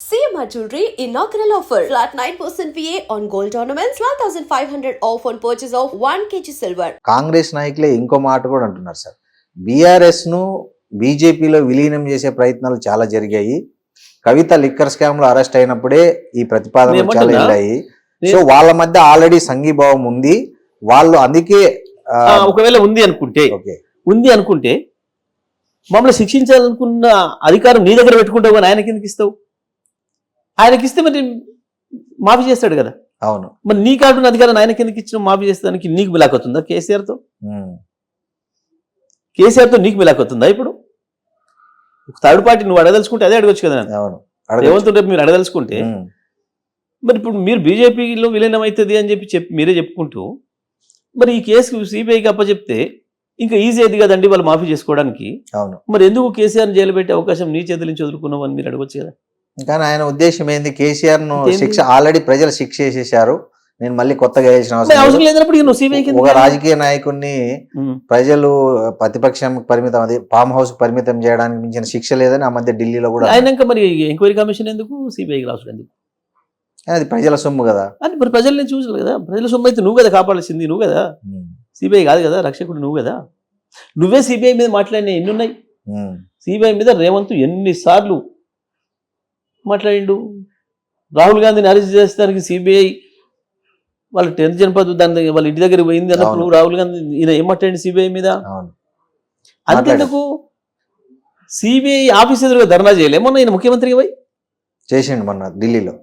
CMR Jewelry inaugural offer. Flat 9% VA on gold ornaments, 12,500 off on purchase of 1 kg silver. Congress నాయకులే ఇంకో మాట కూడా అంటున్నారు సార్. బీఆర్ఎస్ను బీజేపీలో విలీనం చేసే ప్రయత్నాలు చాలా జరిగాయి. కవిత లిక్కర్ స్కామ్లో అరెస్ట్ అయినప్పుడే ఈ ప్రతిపాదనలు చాలా ఏమంటున్నా? వెళ్ళాయి. సో వాళ్ళ మధ్య ఆల్రెడీ సంఘీభావం ఉంది. వాళ్ళు అందుకే ఆ, ఆ, ఒకవేళ ఉంది అనుకుంటే ఓకే. ఉంది అనుకుంటే మమ్మల్ని శిక్షించాలనుకున్న అధికారం నీ దగ్గర పెట్టుకుంటావు కానీ ఆయనకి ఎందుకు ఇస్తావు? ఆయనకి ఇస్తే మరి మాఫీ చేస్తాడు కదా. అవును. మరి నీ కాకుండా అధికారం ఆయనకి ఎందుకు ఇచ్చిన మాఫీ చేస్తానికి నీకు మిలాక్ అవుతుందా కేసీఆర్తో? కేసీఆర్తో నీకు మిలాక్ అవుతుందా ఇప్పుడు? థర్డ్ పార్టీ నువ్వు అడగదలుచుకుంటే అదే అడగొచ్చు కదా. అవును. రేవంత్ రేపు మీరు అడగదలుచుకుంటే మరి ఇప్పుడు మీరు బీజేపీలో విలీనం అవుతుంది అని చెప్పి చెప్పి మీరే చెప్పుకుంటూ మరి ఈ కేసు సిబిఐకి అప్పచెప్తే ఇంకా ఈజీ అయింది కదండి వాళ్ళు మాఫీ చేసుకోవడానికి. అవును. మరి ఎందుకు కేసీఆర్ని జైలు పెట్టే అవకాశం నీ చేతుల నుంచి వదులుకున్నామని మీరు అడగొచ్చు కదా. కానీ ఆయన ఉద్దేశం ఏంది? కేసీఆర్ను? శిక్ష ఆల్రెడీ ప్రజలు శిక్ష చేసేసారు నేను మళ్ళీ కొత్తగా మరి అవసరం. లేనప్పుడు ఒక రాజకీయ నాయకుడిని ప్రజలు ప్రతిపక్షం పరిమితం అది ఫామ్ హౌస్ పరిమితం చేయడానికి మించిన శిక్ష లేదని ఆ మధ్య ఢిల్లీలో కూడా ఆయనక మరి ఎంక్వైరీ కమిషన్ ఎందుకు? సిబిఐకి రాసుడు ఎందుకు? అది ప్రజల సొమ్ము కదా. అని మరి ప్రజల్ని చూసారు కదా. ప్రజల సొమ్ము అయితే నువ్వు కదా కాపాడాల్సింది నువ్వు కదా. సిబిఐ కాదు కదా రక్షకుడు నువ్వు కదా. నువ్వే సిబిఐ మీద మాట్లాడిన ఎన్ని ఉన్నాయి సిబిఐ మీద రేవంత్ ఎన్నిసార్లు మాట్లాడిండు. రాహుల్ గాంధీని అరెస్ట్ చేస్తానికి సిబిఐ వాళ్ళ టెన్త్ జనపదు దాని వాళ్ళ ఇంటి దగ్గర పోయింది అన్నప్పుడు. రాహుల్ గాంధీ ఈయన ఏం మాట్లాడింది సిబిఐ మీద? అవును. అంతెందుకు? సిబిఐ ఆఫీస్ ఎదురుగా ధర్నా చేయలే. మొన్న ఈయన ముఖ్యమంత్రికి పోయి? చేసిండు మొన్న ఢిల్లీలో.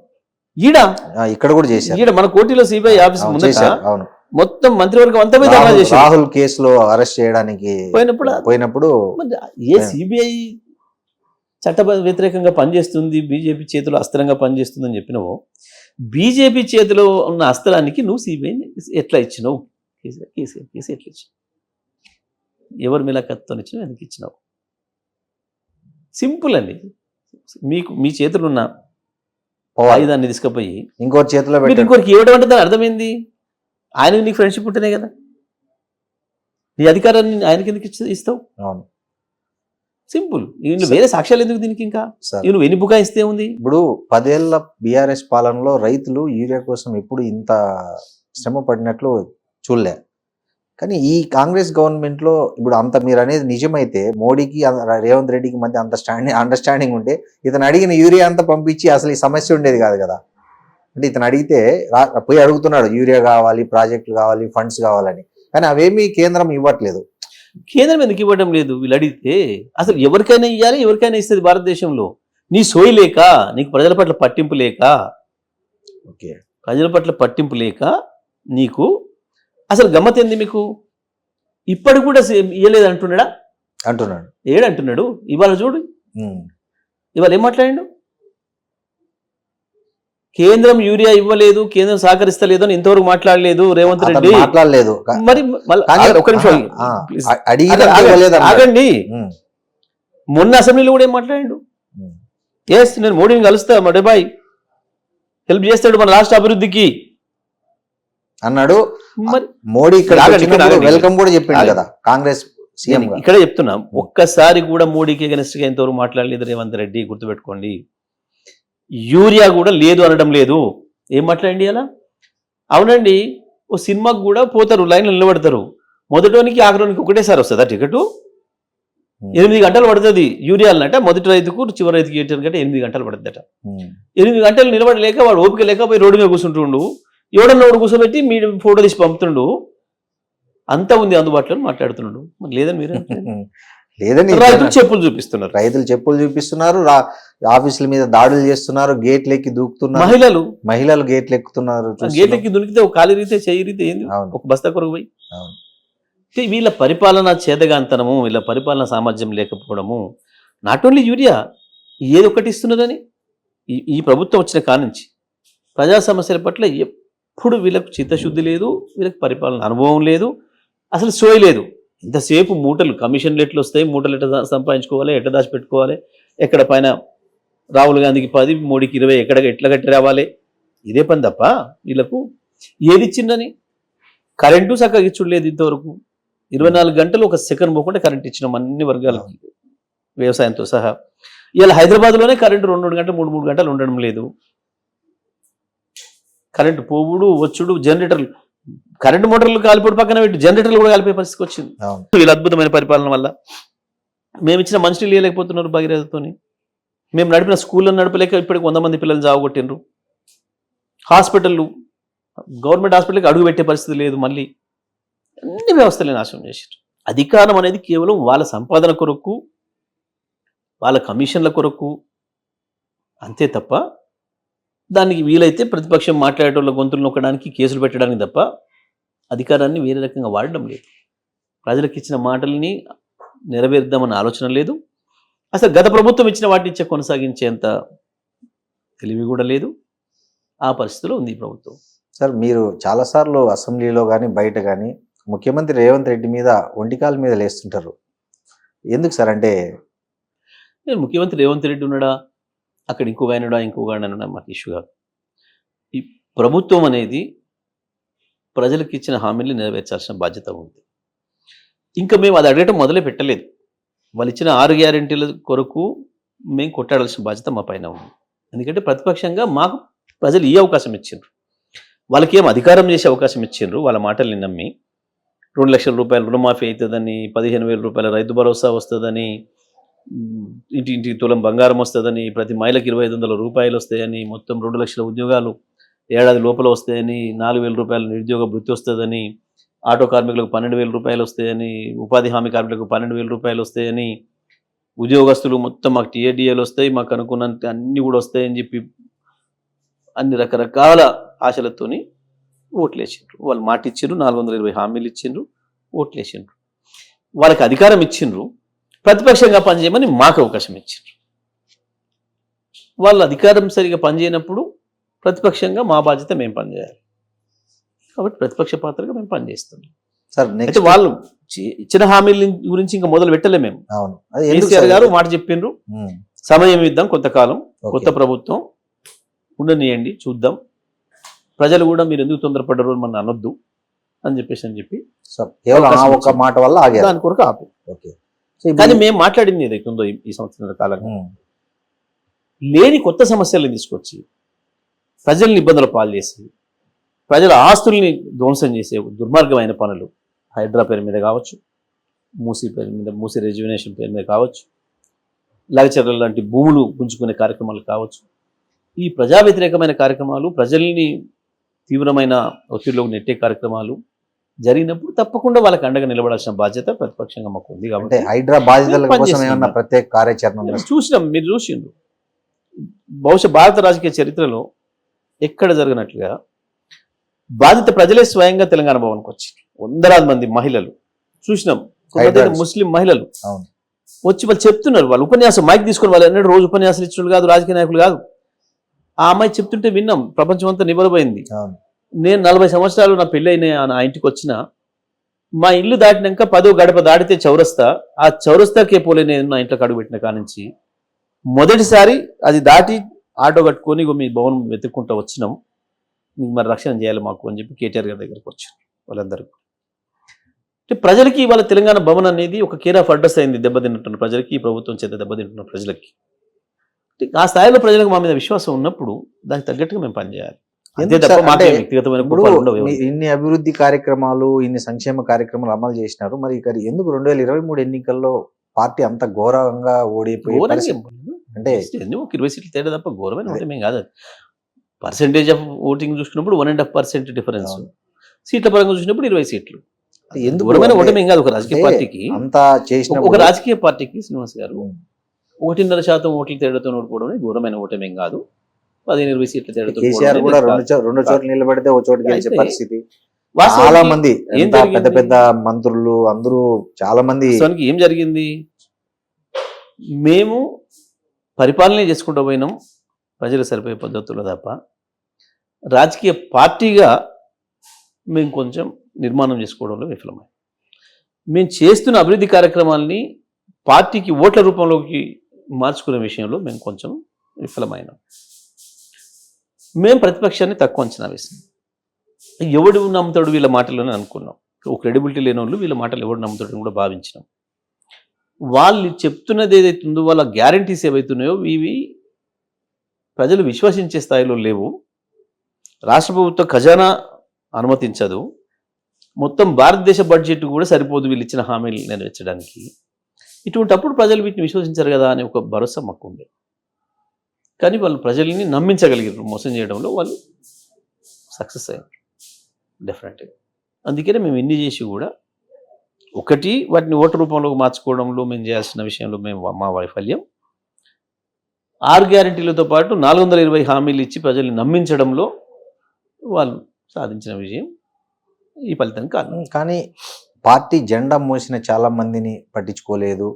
ఈడ? ఇక్కడ కూడా చేశారు. ఈడ మన కోటిలో సిబిఐ ఆఫీస్ అవును, మొత్తం మంత్రివర్గం అంతా ధర్నా రాహుల్- చేశారు రాహుల్ కేసులో అరెస్ట్ చేయడానికి పోయినప్పుడు? పోయినప్పుడు ఏ సిబిఐ చట్ట వ్యతిరేకంగా పనిచేస్తుంది బీజేపీ చేతిలో అస్త్రంగా పనిచేస్తుందని చెప్పినావు. బీజేపీ చేతిలో ఉన్న అస్త్రానికి నువ్వు సిబిఐని ఎట్లా ఇచ్చినావు? కేసీఆర్ కేసీఆర్ కేసు ఎట్లా ఇచ్చినావు? ఎవరి మిలకత్తో ఇచ్చినావు ఎందుకు ఇచ్చినావు? సింపుల్ అండి. మీకు మీ చేతులు ఉన్న ఆయుధాన్ని తీసుకుపోయి ఇంకో చేతిలో మీరు పెట్టాడు. ఇంకోరికి ఇవ్వడం అంటే దాని అర్థమైంది? ఆయనకి నీకు ఫ్రెండ్షిప్ ఉంటేనే కదా. నీ అధికారాన్ని ఆయనకి ఎందుకు ఇస్తావు? అవును. సింపుల్. నువ్వు వేరే సాక్ష్యాలు ఎందుకు దీనికి ఇంకా? నువ్వు ఎన్ని బుకాయిస్తే ఉంది? ఇప్పుడు పదేళ్ళ బీఆర్ఎస్ పాలనలో రైతులు యూరియా కోసం ఎప్పుడు ఇంత శ్రమ పడినట్లు చూడలే. కానీ ఈ కాంగ్రెస్ గవర్నమెంట్లో ఇప్పుడు అంత మీరు అనేది నిజమైతే మోడీకి రేవంత్ రెడ్డికి మధ్య అంత స్టాండింగ్ అండర్స్టాండింగ్ ఉంటే ఇతను అడిగిన యూరియా అంతా పంపించి అసలు ఈ సమస్య ఉండేది కాదు కదా. అంటే ఇతను అడిగితే పోయి అడుగుతున్నాడు యూరియా కావాలి ప్రాజెక్టులు కావాలి ఫండ్స్ కావాలని. కానీ అవేమీ కేంద్రం ఇవ్వట్లేదు. కేంద్రం ఎందుకు ఇవ్వడం లేదు? వీళ్ళు అడిగితే అసలు ఎవరికైనా ఇవ్వాలి ఎవరికైనా ఇస్తుంది భారతదేశంలో? నీ సోయి లేక నీకు ప్రజల పట్ల పట్టింపు లేక? ఓకే. ప్రజల పట్ల పట్టింపు లేక నీకు అసలు గమ్మత్ ఏంది మీకు? ఇప్పటికి కూడా ఇయ్యలేదు అంటున్నాడా అంటున్నాడు. ఏడంటున్నాడు? ఇవాళ చూడు. ఇవాళ ఏం మాట్లాడిండు? కేంద్రం యూరియా ఇవ్వలేదు కేంద్రం సహకరిస్తలేదు అని ఇంతవరకు మాట్లాడలేదు రేవంత్ రెడ్డి. మాట్లాడలేదు. మరి ఒక్క నిమిషం ఆగండి, మొన్న అసెంబ్లీలో కూడా ఏం మాట్లాడిండు? ఉమ్. ఎస్ నేను మోడీని కలుస్తా మా డెబాయ్ హెల్ప్ చేస్తాడు మన రాష్ట్ర అభివృద్ధికి. అన్నాడు. మరి మోడీ ఇక్కడ. వెల్కమ్ కూడా చెప్పిండు. కదా కాంగ్రెస్ సీఎం ఇక్కడే చెప్తున్నా ఒక్కసారి కూడా మోడీకి against గా ఇంతవరకు మాట్లాడలేదు రేవంత్ రెడ్డి గుర్తుపెట్టుకోండి. యూరియా కూడా లేదు అనడం లేదు. ఏం మాట్లాడండి అలా అవునండి ఓ సినిమాకి కూడా పోతారు లైన్లో నిలబడతారు. మొదటోనికి ఆఖరోనికి ఒకటేసారి వస్తుందా టికెట్? ఎనిమిది గంటలు పడుతుంది యూరియాలనట మొదటి రైతుకు చివరి రైతుకి ఏటాను కంటే ఎనిమిది గంటలు పడుతుందట. ఎనిమిది గంటలు నిలబడలేక వాడు ఓపిక లేక పోయి రోడ్డు మీద కూర్చుంటుండు. ఎవడన్నా ఒకడు కూర్చోబెట్టి మీ ఫోటో తీసి పంపుతుండు. అంతా ఉంది అందుబాటులో మాట్లాడుతున్నాడు. మరి లేదని మీరు లేదని రైతులు చెప్పులు చూపిస్తున్నారు. రైతులు చెప్పులు చూపిస్తున్నారు ఆఫీసుల మీద దాడులు చేస్తున్నారు గేట్లు ఎక్కి దూకుతున్నారు. మహిళలు. మహిళలు గేట్లు ఎక్కుతున్నారు చూస్తున్నాం. గేట్లకి దునికితే ఒక కాలి రీతే చేయి రీతే ఏంది? ఒక బస్తా కొరకు పోయి. వీళ్ళ పరిపాలన చేదగాంతనము వీళ్ళ పరిపాలన సామర్థ్యం లేకపోవడము నాట్ ఓన్లీ యూరియా ఏది ఒకటి ఇస్తున్నదని ఈ ఈ ప్రభుత్వం వచ్చిన కానుంచి ప్రజా సమస్యల పట్ల ఎప్పుడు వీళ్ళకు చిత్తశుద్ధి లేదు వీళ్ళకి పరిపాలన అనుభవం లేదు అసలు సోయి లేదు. ఇంతసేపు మూటలు కమిషన్లు ఎట్లా వస్తాయి మూటలు ఎట్లా దా- సంపాదించుకోవాలి? ఎట్లా దాచిపెట్టుకోవాలి? ఎక్కడ పైన రాహుల్ గాంధీకి పది మోడీకి ఇరవై ఎక్కడ ఎట్లా కట్టి రావాలి? ఇదే పని తప్ప వీళ్ళకు ఏది ఇచ్చిందని కరెంటు చక్కగా ఇచ్చుడు లేదు ఇంతవరకు. ఇరవై నాలుగు గంటలు ఒక సెకండ్ పోకుండా కరెంట్ ఇచ్చినాం అన్ని వర్గాలకి. వ్యవసాయంతో సహా. ఇలా హైదరాబాద్లోనే కరెంటు రెండు రెండు గంటలు మూడు మూడు గంటలు ఉండడం లేదు. కరెంటు పోవుడు వచ్చుడు జనరేటర్లు కరెంటు మోటార్లు కాలిపోడు పక్కన పెట్టి జనరేటర్లు కూడా కాలిపోయే పరిస్థితికి వచ్చింది. వీళ్ళ అద్భుతమైన పరిపాలన వల్ల మేము ఇచ్చిన మనుషులు ఇవ్వలేకపోతున్నారు భగీరథతోని. మేము నడిపిన స్కూళ్ళను నడపలేక ఇప్పటికి వంద మంది పిల్లలు జావగొట్టిండ్రు హాస్పిటళ్ళు గవర్నమెంట్ హాస్పిటల్కి అడుగు పెట్టే పరిస్థితి లేదు మళ్ళీ. అన్ని వ్యవస్థలే నాశనం చేశారు అధికారం అనేది కేవలం వాళ్ళ సంపాదన కొరకు వాళ్ళ కమిషన్ల కొరకు అంతే తప్ప దానికి వీలైతే ప్రతిపక్షం మాట్లాడేటోళ్ళ గొంతులు నొక్కడానికి కేసులు పెట్టడానికి తప్ప అధికారాన్ని వేరే రకంగా వాడడం లేదు. ప్రజలకు ఇచ్చిన మాటల్ని నెరవేర్దామన్న ఆలోచన లేదు. అసలు గత ప్రభుత్వం ఇచ్చిన వాటిని ఇచ్చే కొనసాగించేంత తెలివి కూడా లేదు. ఆ పరిస్థితిలో ఉంది ప్రభుత్వం. సార్ మీరు చాలాసార్లు అసెంబ్లీలో కానీ బయట కానీ ముఖ్యమంత్రి రేవంత్ రెడ్డి మీద ఒంటికాల మీద లేస్తుంటారు. ఎందుకు సార్ అంటే నేను ముఖ్యమంత్రి రేవంత్ రెడ్డి ఉన్నాడా? అక్కడ ఇంకొక ఆయనడా ఇంకొక ఆయన మాకు ఇష్యూ కాదు. ఈ ప్రభుత్వం అనేది ప్రజలకు ఇచ్చిన హామీలు నెరవేర్చాల్సిన బాధ్యత ఉంది. ఇంకా మేము అది అడగటం మొదలే పెట్టలేదు. వాళ్ళు ఇచ్చిన ఆరు గ్యారెంటీల కొరకు మేము కొట్టాడాల్సిన బాధ్యత మా పైన ఉంది. ఎందుకంటే ప్రతిపక్షంగా మాకు ప్రజలు ఈ అవకాశం ఇచ్చిండ్రు. వాళ్ళకి ఏం అధికారం చేసే అవకాశం ఇచ్చిండ్రు వాళ్ళ మాటల్ని నమ్మి. రెండు లక్షల రూపాయలు రుణమాఫీ అవుతుందని పదిహేను వేల రూపాయల రైతు భరోసా వస్తుందని ఇంటి ఇంటికి తులం బంగారం వస్తుందని ప్రతి మహిళకి ఇరవై ఐదు వందల రూపాయలు వస్తాయని మొత్తం రెండు లక్షల ఉద్యోగాలు ఏడాది లోపల వస్తాయని నాలుగు వేల రూపాయల నిరుద్యోగ వృత్తి వస్తుందని ఆటో కార్మికులకు పన్నెండు వేల రూపాయలు వస్తాయని ఉపాధి హామీ కార్మికులకు పన్నెండు వేల రూపాయలు వస్తాయని ఉద్యోగస్తులు మొత్తం మాకు టీఏడిఏలు వస్తాయి మాకు అనుకున్నంత అన్నీ కూడా వస్తాయని చెప్పి అన్ని రకరకాల ఆశలతోని ఓట్లు వేసిండ్రు వాళ్ళు మాట ఇచ్చిండ్రు నాలుగు వందల ఇరవై హామీలు ఇచ్చిండ్రు ఓట్లు వేసిండ్రు వాళ్ళకి అధికారం ఇచ్చిండ్రు. ప్రతిపక్షంగా పనిచేయమని మాకు అవకాశం ఇచ్చిండ్రు వాళ్ళు అధికారం సరిగా పనిచేయనప్పుడు ప్రతిపక్షంగా మా బాధ్యత మేము పనిచేయాలి. కాబట్టి ప్రతిపక్ష పాత్రగా మేము పనిచేస్తున్నాం సార్ అయితే నెక్స్ట్ వాళ్ళు ఇచ్చిన హామీల గురించి ఇంకా మొదలు పెట్టలే మేము అవును. కేసీఆర్ గారు మాట చెప్పిండ్రు. సమయం ఇద్దాం కొంతకాలం. కొత్త ప్రభుత్వం ఉండనియండి చూద్దాం. ప్రజలు కూడా మీరు ఎందుకు తొందరపడ్డారు అని మన అనొద్దు అని చెప్పేసి అని చెప్పి కేవలం ఇచ్చింది. మాట వల్ల దాని కొరకు ఆపు ఓకే. కానీ మేము మాట్లాడింది ఏదైతే ఉందో ఈ- సంవత్సరాల కాలంగా లేని కొత్త సమస్యలను తీసుకొచ్చి ప్రజల్ని ఇబ్బందుల పాలు చేసి ప్రజల ఆస్తుల్ని ధ్వంసం చేసే దుర్మార్గమైన పనులు హైడ్రా పేరు మీద కావచ్చు మూసీ పేరు మీద మూసీ రెజ్యునేషన్ పేరు మీద కావచ్చు లగచర్ల లాంటి భూములు గుంజుకునే కార్యక్రమాలు కావచ్చు. ఈ ప్రజా వ్యతిరేకమైన కార్యక్రమాలు ప్రజల్ని తీవ్రమైన ఒత్తిడిలోకి నెట్టే కార్యక్రమాలు జరిగినప్పుడు తప్పకుండా వాళ్ళకి అండగా నిలబడాల్సిన బాధ్యత ప్రతిపక్షంగా మాకు ఉంది కాబట్టి హైడ్రా కోసం. ఏమన్నా ప్రత్యేక కార్యాచరణ? చూసినాం మీరు చూసిండ్రు బహుశా భారత రాజకీయ చరిత్రలో ఎక్కడ జరగనట్లుగా బాధిత ప్రజలే స్వయంగా తెలంగాణ భవన్కి వచ్చారు వందలాది మంది మహిళలు చూసినాం. ముస్లిం మహిళలు. వచ్చి వాళ్ళు చెప్తున్నారు వాళ్ళు ఉపన్యాసం మైక్ తీసుకుని వాళ్ళు ఎన్నడూ రోజు ఉపన్యాసాలు ఇచ్చిన కాదు రాజకీయ నాయకులు కాదు ఆ అమ్మాయి చెప్తుంటే విన్నాం ప్రపంచం అంతా అవును నేను నలభై సంవత్సరాలు నా పెళ్ళైన నా ఇంటికి వచ్చిన మా ఇల్లు దాటినాక పదో గడప దాటితే చౌరస్తా ఆ చౌరస్తాకే పోలే నేను నా ఇంట్లో అడుగు పెట్టిన కానించి మొదటిసారి అది దాటి ఆటో కట్టుకొని మీ భవనం వెతుక్కుంటూ వచ్చినాం. మీకు మరి రక్షణ చేయాలి మాకు అని చెప్పి కేటీఆర్ గారి దగ్గరకు వచ్చారు వాళ్ళందరూ అంటే ప్రజలకి ఇవాళ తెలంగాణ భవన్ అనేది ఒక కేర్ ఆఫ్ అడ్రస్ అయింది దెబ్బతింటున్న ప్రజలకి ఈ ప్రభుత్వం చేత దెబ్బతింటున్న ప్రజలకి. అంటే ఆ స్థాయిలో ప్రజలకు మా మీద విశ్వాసం ఉన్నప్పుడు దానికి తగ్గట్టుగా మేము పనిచేయాలి. ఇన్ని అభివృద్ధి కార్యక్రమాలు ఇన్ని సంక్షేమ కార్యక్రమాలు అమలు చేసినారు. మరి ఇక ఎందుకు రెండు వేల ఇరవై మూడు ఎన్నికల్లో పార్టీ అంత ఘోరంగా ఓడిపోయి. అంటే ఇరవై సీట్లు తేడా తప్ప ఘోరమైన ఓటమి కాదు పర్సెంటేజ్ ఆఫ్ ఓటింగ్ చూసుకున్నప్పుడు one and half percent difference. సీట్ల పరంగా చూసినప్పుడు ఇరవై సీట్లు. ఎందుకు ఘోరమైన ఓటమి కాదు ఒక రాజకీయ పార్టీకి. అంత చేసిన ఒక- రాజకీయ పార్టీకి శ్రీనివాస్ గారు ఒకటిన్నర శాతం ఓట్ల తేడాతో ఓడిపోవడం ఘోరమైన ఓటమి కాదు. పదిహేను ఇరవై సీట్ల తేడాతో కేసీఆర్ కూడా రెండు రెండు చోట్ల నిలబడితే ఒక చోటు గెలిచే పరిస్థితి. చాలా మంది పెద్ద? పెద్ద మంత్రులు అందరూ చాలా మంది ఏం జరిగింది? మేము పరిపాలన చేసుకుంటూ పోయినాం ప్రజలు సరిపోయే పద్ధతుల్లో తప్ప. రాజకీయ పార్టీగా మేము కొంచెం నిర్మాణం చేసుకోవడంలో విఫలమై మేము చేస్తున్న అభివృద్ధి కార్యక్రమాల్ని పార్టీకి ఓట్ల రూపంలోకి మార్చుకునే విషయంలో మేము కొంచెం విఫలమైనాం. మేము ప్రతిపక్షాన్ని తక్కువ అంచనా వేసాం ఎవడు నమ్ముతాడు వీళ్ళ మాటలని అనుకున్నాం. ఓ క్రెడిబిలిటీ లేని వాళ్ళు వీళ్ళ మాటలు ఎవడు నమ్ముతాడని కూడా భావించినాం. వాళ్ళు చెప్తున్నది ఏదైతే ఉందో వాళ్ళ గ్యారంటీస్ ఏవైతున్నాయో ఇవి ప్రజలు విశ్వసించే స్థాయిలో లేవు. రాష్ట్ర ప్రభుత్వ ఖజానా అనుమతించదు. మొత్తం భారతదేశ బడ్జెట్ కూడా సరిపోదు వీళ్ళు ఇచ్చిన హామీలు నెరవేర్చడానికి. ఇటువంటప్పుడు ప్రజలు వీటిని విశ్వసించారు కదా అనే ఒక భరోసా మాకు ఉండేది కానీ వాళ్ళు ప్రజల్ని నమ్మించగలిగారు మోసం చేయడంలో వాళ్ళు సక్సెస్ అయ్యారు. డెఫినెట్గా అందుకనే మేము ఇన్ని చేసి కూడా ఒకటి వాటిని ఓటు రూపంలో మార్చుకోవడంలో మేము చేయాల్సిన విషయంలో మేము మా వైఫల్యం. ఆరు గ్యారెంటీలతో పాటు నాలుగు వందల ఇరవై హామీలు ఇచ్చి ప్రజల్ని నమ్మించడంలో వాళ్ళు సాధించిన విజయం ఈ ఫలితం కాదు కానీ పార్టీ జెండా మోసిన చాలా మందిని పట్టించుకోలేదు.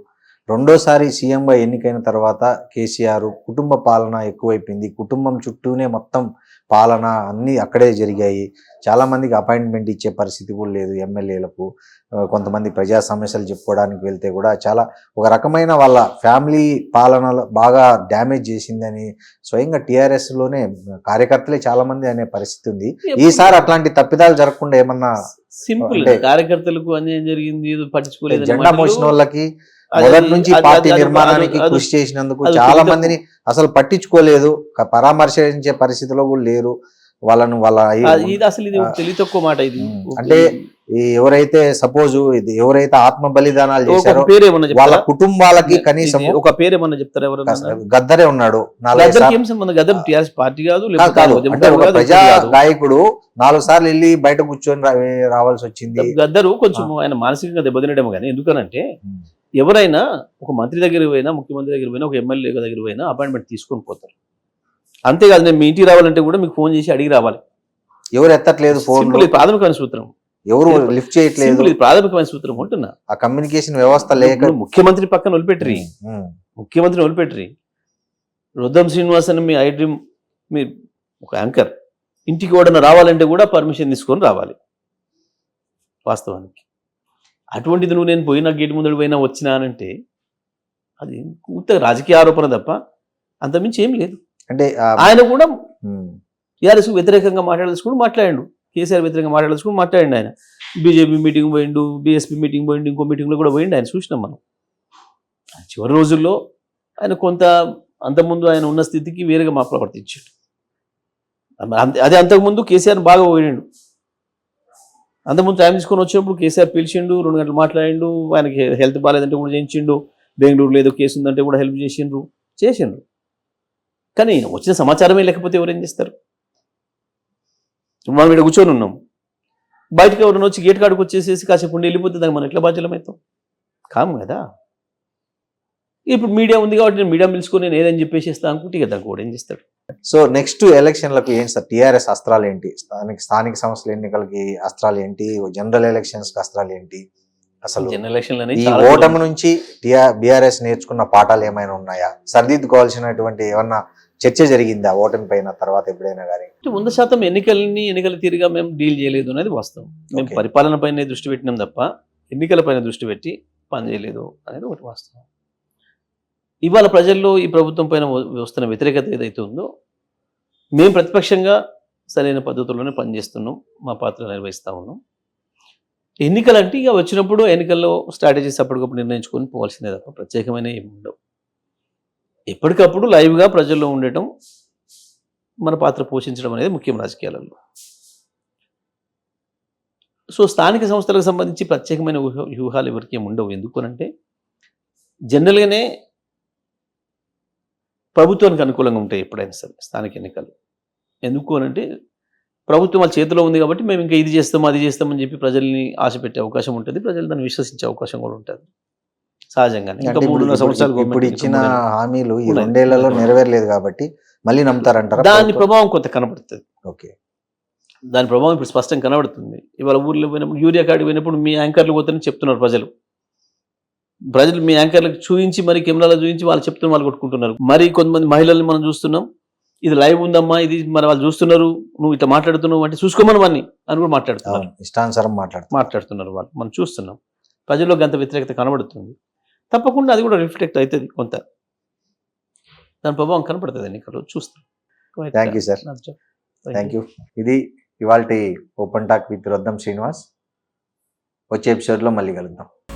రెండోసారి సీఎంగా ఎన్నికైన తర్వాత కేసీఆర్ కుటుంబ పాలన ఎక్కువైపోయింది. కుటుంబం చుట్టూనే మొత్తం పాలన అన్నీ అక్కడే జరిగాయి. చాలా మందికి అపాయింట్మెంట్ ఇచ్చే పరిస్థితి కూడా లేదు ఎమ్మెల్యేలకు. కొంతమంది ప్రజా సమస్యలు చెప్పుకోవడానికి వెళ్తే కూడా చాలా ఒక రకమైన వాళ్ళ ఫ్యామిలీ పాలనలో బాగా డ్యామేజ్ చేసిందని స్వయంగా టీఆర్ఎస్లోనే కార్యకర్తలే చాలా మంది అనే పరిస్థితి ఉంది. ఈసారి అట్లాంటి తప్పిదాలు జరగకుండా ఏమన్నా సింపుల్ కార్యకర్తలకు అన్యాయం జరిగింది పట్టించుకోలేదు జెండా మోసిన వాళ్ళకి మొదటి నుంచి పార్టీ నిర్మాణానికి కృషి చేసినందుకు చాలా. మందిని అసలు పట్టించుకోలేదు. పరామర్శించే పరిస్థితిలో కూడా లేరు. వాళ్ళను వాళ్ళ ఇది అసలు ఇది. తెలివి తక్కువ మాట ఇది. అంటే ఎవరైతే సపోజ్ ఇది ఎవరైతే ఆత్మ బలిదానాలు చేశారో వాళ్ళ? కుటుంబాలకి కనీసం ఒక పేరు ఏమన్నా చెప్తారా ఎవరన్నా? గద్దరే ఉన్నాడు. టీఆర్ఎస్ పార్టీ కాదు అంటే ఒక ప్రజా. గాయకుడు నాలుగు సార్లు వెళ్ళి బయట కూర్చొని రావాల్సి వచ్చింది. గద్దరు కొంచెం ఆయన మానసికంగా దెబ్బతినడం కానీ ఎందుకనంటే ఎవరైనా ఒక మంత్రి దగ్గర పోయినా ముఖ్యమంత్రి దగ్గర పోయినా ఒక ఎమ్మెల్యే దగ్గర పోయినా అపాయింట్మెంట్ తీసుకొని పోతారు. అంతేకాదు నేను మీ ఇంటికి రావాలంటే కూడా మీకు ఫోన్ చేసి అడిగి రావాలి. ఎవరు ఎత్తట్లేదు ఫోన్ ప్రాథమికమైన సూత్రం. ఎవరు లిఫ్ట్ చేయట్లేదు? ఇది ప్రాథమికమైన సూత్రం ఉంటున్నా ఆ కమ్యూనికేషన్ వ్యవస్థ లేక ముఖ్యమంత్రి పక్కన వదిలిపెట్టరి. ముఖ్యమంత్రిని వదిలిపెట్టరి. రుద్దం శ్రీనివాస్ అని మీ ఐ డ్రీమ్ మీ ఒక యాంకర్. ఇంటికి ఓడన రావాలంటే కూడా పర్మిషన్ తీసుకొని రావాలి. వాస్తవానికి. అటువంటిది నువ్వు నేను పోయినా గేట్ ముందడు పోయినా వచ్చినానంటే అది పూర్తిగా రాజకీయ ఆరోపణ తప్ప అంతమించి ఏం లేదు. అంటే ఆయన కూడా టీఆర్ఎస్ వ్యతిరేకంగా మాట్లాడాల్సుకుని మాట్లాడిండు. కేసీఆర్ వ్యతిరేకంగా మాట్లాడాల్సుకుని మాట్లాడిండు ఆయన. బీజేపీ మీటింగ్ పోయిండు బీఎస్పీ మీటింగ్ పోయిండు ఇంకో మీటింగ్లో కూడా పోయిండు ఆయన చూసినాం మనం. చివరి రోజుల్లో ఆయన కొంత అంతకుముందు ఆయన ఉన్న స్థితికి వేరుగా మా ప్రవర్తించాడు. అంతే- అదే అంతకుముందు కేసీఆర్ బాగా పోయిండు. అంతకుముందు టైం తీసుకొని వచ్చినప్పుడు కేసీఆర్ పిలిచిండు రెండు గంటలు మాట్లాడిండు ఆయనకి హెల్త్ బాగాలేదంటే కూడా చేయించిండు బెంగళూరులో ఏదో కేసు ఉందంటే కూడా హెల్ప్ చేసిండ్రు చేసిండ్రు. కానీ వచ్చిన సమాచారమే లేకపోతే ఎవరేం చేస్తారు? మనం ఇక్కడ కూర్చొని ఉన్నాం. బయటకు ఎవరైనా వచ్చి గేట్ కాడికి వచ్చేసేసి కాసేపు ఉండి వెళ్ళిపోతే దానికి మనం ఎట్లా బాధ్యులమవుతాం కాము కదా. ఇప్పుడు మీడియా ఉంది కాబట్టి నేను మీడియా పిలుచుకొని నేను ఏదని చెప్పేసి అనుకుంటే ఇక దానికి కూడా ఏం చేస్తాడు? సో నెక్స్ట్ ఎలక్షన్లకు ఏంటి సార్? టిఆర్ఎస్ అస్త్రాలు ఏంటి? స్థానిక స్థానిక సంస్థల ఎన్నికలకి అస్త్రాలు ఏంటి? జనరల్ ఎలక్షన్స్ అస్త్రాలు ఏంటి? అసలు ఈ ఓటమి నుంచి బిఆర్ఎస్ నేర్చుకున్న పాఠాలు ఏమైనా ఉన్నాయా? సరిదిద్దుకోవాల్సినటువంటి ఏమన్నా చర్చ జరిగిందా ఓటమి పైన తర్వాత ఎప్పుడైనా కానీ వంద శాతం ఎన్నికల్ని ఎన్నికల తీరుగా మేము డీల్ చేయలేదు అనేది వాస్తవం. మేము. పరిపాలన పైన దృష్టి పెట్టినాం తప్ప ఎన్నికల పైన దృష్టి పెట్టి పని చేయలేదు అనేది ఒకటి వాస్తవం. ఇవాళ ప్రజల్లో ఈ ప్రభుత్వం పైన వస్తున్న వ్యతిరేకత ఏదైతే ఉందో మేము ప్రతిపక్షంగా సరైన పద్ధతుల్లోనే పనిచేస్తున్నాం మా పాత్ర నిర్వహిస్తూ ఉన్నాం. ఎన్నికలు అంటే ఇక వచ్చినప్పుడు ఎన్నికల్లో స్ట్రాటజీస్ అప్పటికప్పుడు నిర్ణయించుకొని పోవాల్సిందే తప్ప ప్రత్యేకమైన ఏమి ఉండవు. ఎప్పటికప్పుడు లైవ్గా ప్రజల్లో ఉండటం మన పాత్ర పోషించడం అనేది ముఖ్యం రాజకీయాలలో. సో స్థానిక సంస్థలకు సంబంధించి ప్రత్యేకమైన వ్యూహాలు ఎవరికి ఏమి ఉండవు. ఎందుకు అంటే జనరల్గానే ప్రభుత్వానికి అనుకూలంగా ఉంటాయి ఎప్పుడైనా సరే స్థానిక ఎన్నికలు. ఎందుకు అనంటే ప్రభుత్వం వాళ్ళ చేతిలో ఉంది కాబట్టి మేము ఇంకా ఇది చేస్తాం అది చేస్తామని చెప్పి ప్రజల్ని ఆశ పెట్టే అవకాశం ఉంటుంది. ప్రజలు దాన్ని విశ్వసించే అవకాశం కూడా ఉంటుంది. సహజంగానే. ఇంకా అంటే ఇప్పుడు- మూడున్నర సంవత్సరాలు ఇప్పుడు- ఇప్పుడు government ఇచ్చిన. హామీలు ఈ. రెండేళ్ళలో నెరవేరలేదు కాబట్టి మళ్ళీ నమ్ముతారంటారా దాని? ప్రభావం కొంత కనబడుతుంది. ఓకే. దాని ప్రభావం ఇప్పుడు స్పష్టంగా కనబడుతుంది. ఇవాళ ఊర్లో పోయినప్పుడు యూరియా కార్డు పోయినప్పుడు మీ యాంకర్లు పోతారని చెప్తున్నారు ప్రజలు. ప్రజలు మీ యాంకర్లకు చూపించి మరి కెమెరాలో చూపించి వాళ్ళు చెప్తున్న వాళ్ళు కొట్టుకుంటున్నారు. మరి కొంతమంది మహిళల్ని మనం చూస్తున్నాం. ఇది లైవ్ ఉందమ్మా ఇది మరి వాళ్ళు చూస్తున్నారు నువ్వు ఇట్లా మాట్లాడుతున్నావు అంటే చూసుకోమని వాడిని అని కూడా మాట్లాడుతున్నారు. ఇష్టానుసారం మాట్లాడుతున్నారు. మాట్లాడుతున్నారు వాళ్ళు మనం చూస్తున్నాం. ప్రజల్లో గంత వ్యతిరేకత కనబడుతుంది. తప్పకుండా అది కూడా రిఫ్లెక్ట్ అవుతుంది కొంత. దాని ప్రభావం కనపడుతుంది ఎన్నికల్లో చూస్తాం Thank you, sir. Thank you ఇది ఇవాళ open talk with Roddam Srinivas. వచ్చే ఎపిసోడ్లో మళ్ళీ కలుద్దాం.